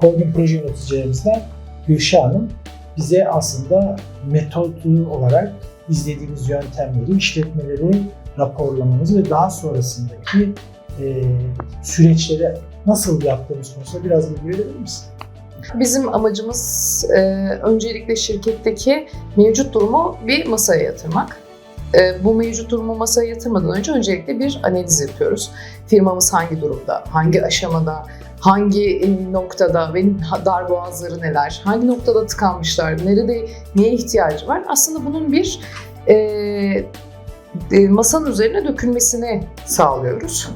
Coordin proje yöneticilerimizden Gülşah Hanım bize aslında metodlu olarak izlediğimiz yöntemleri, işletmeleri raporlamamızı ve daha sonrasındaki e, süreçleri nasıl yaptığımız konusunda biraz bilgi verebilir misin? Bizim amacımız e, öncelikle şirketteki mevcut durumu bir masaya yatırmak. E, bu mevcut durumu masaya yatırmadan önce öncelikle bir analiz yapıyoruz. Firmamız hangi durumda, hangi aşamada, hangi e, noktada ve darboğazları neler, hangi noktada tıkanmışlar, nerede neye ihtiyacı var? Aslında bunun bir e, e, masanın üzerine dökülmesini sağlıyoruz.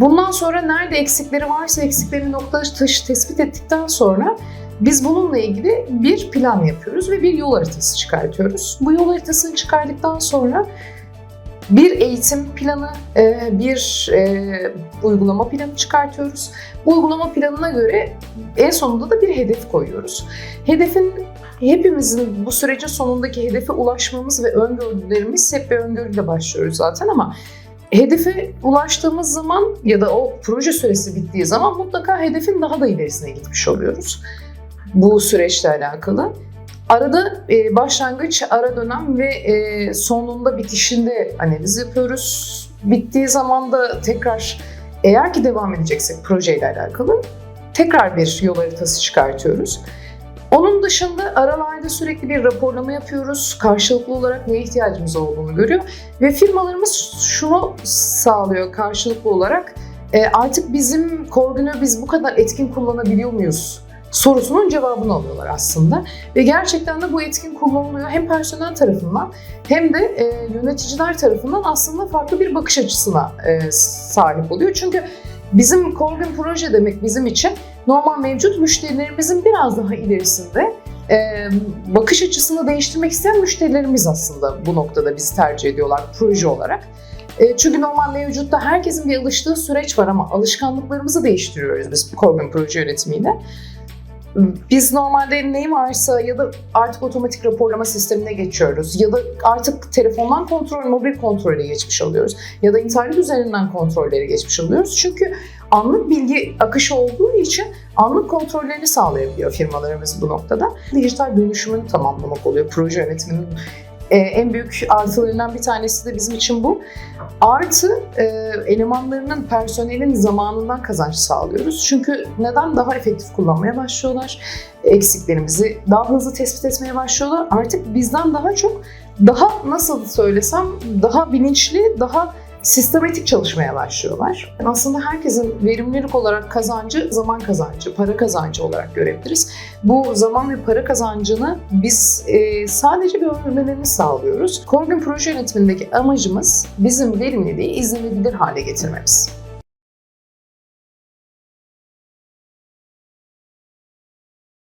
Bundan sonra nerede eksikleri varsa eksiklerini nokta taşı tespit ettikten sonra biz bununla ilgili bir plan yapıyoruz ve bir yol haritası çıkartıyoruz. Bu yol haritasını çıkardıktan sonra bir eğitim planı, e, bir e, uygulama planı çıkartıyoruz. Bu uygulama planına göre en sonunda da bir hedef koyuyoruz. Hedefin hepimizin bu sürecin sonundaki hedefe ulaşmamız ve öngörülerimiz hep bir öngörüyle başlıyoruz zaten ama hedefe ulaştığımız zaman ya da o proje süresi bittiği zaman mutlaka hedefin daha da ilerisine gitmiş oluyoruz bu süreçle alakalı. Arada e, başlangıç, ara dönem ve e, sonunda bitişinde analiz yapıyoruz. Bittiği zaman da tekrar eğer ki devam edeceksek projeyle alakalı tekrar bir yol haritası çıkartıyoruz. Onun dışında aralarda sürekli bir raporlama yapıyoruz. Karşılıklı olarak neye ihtiyacımız olduğunu görüyor. Ve firmalarımız şunu sağlıyor karşılıklı olarak. E, artık bizim koordinör biz bu kadar etkin kullanabiliyor muyuz? Sorusunun cevabını alıyorlar aslında. Ve gerçekten de bu etkin kullanılıyor hem personel tarafından hem de e, yöneticiler tarafından aslında farklı bir bakış açısına e, sahip oluyor. Çünkü bizim Colvin proje demek bizim için normal mevcut müşterilerimizin biraz daha ilerisinde e, bakış açısını değiştirmek isteyen müşterilerimiz aslında bu noktada bizi tercih ediyorlar proje olarak. E, çünkü normal mevcutta herkesin bir alıştığı süreç var ama alışkanlıklarımızı değiştiriyoruz biz Corbin proje yönetimiyle. Biz normalde ne varsa ya da artık otomatik raporlama sistemine geçiyoruz ya da artık telefondan kontrol, mobil kontrole geçmiş oluyoruz ya da internet üzerinden kontrolleri geçmiş oluyoruz. Çünkü anlık bilgi akışı olduğu için anlık kontrollerini sağlayabiliyor firmalarımız bu noktada. Dijital dönüşümünü tamamlamak oluyor proje yönetiminin ee, en büyük artılarından bir tanesi de bizim için bu. Artı e, elemanlarının, personelin zamanından kazanç sağlıyoruz. Çünkü neden? Daha efektif kullanmaya başlıyorlar. Eksiklerimizi daha hızlı tespit etmeye başlıyorlar. Artık bizden daha çok, daha nasıl söylesem, daha bilinçli, daha sistematik çalışmaya başlıyorlar. Aslında herkesin verimlilik olarak kazancı zaman kazancı, para kazancı olarak görebiliriz. Bu zaman ve para kazancını biz e, sadece görmelerini sağlıyoruz. Corbin proje yönetimindeki amacımız bizim verimliliği izlenebilir hale getirmemiz.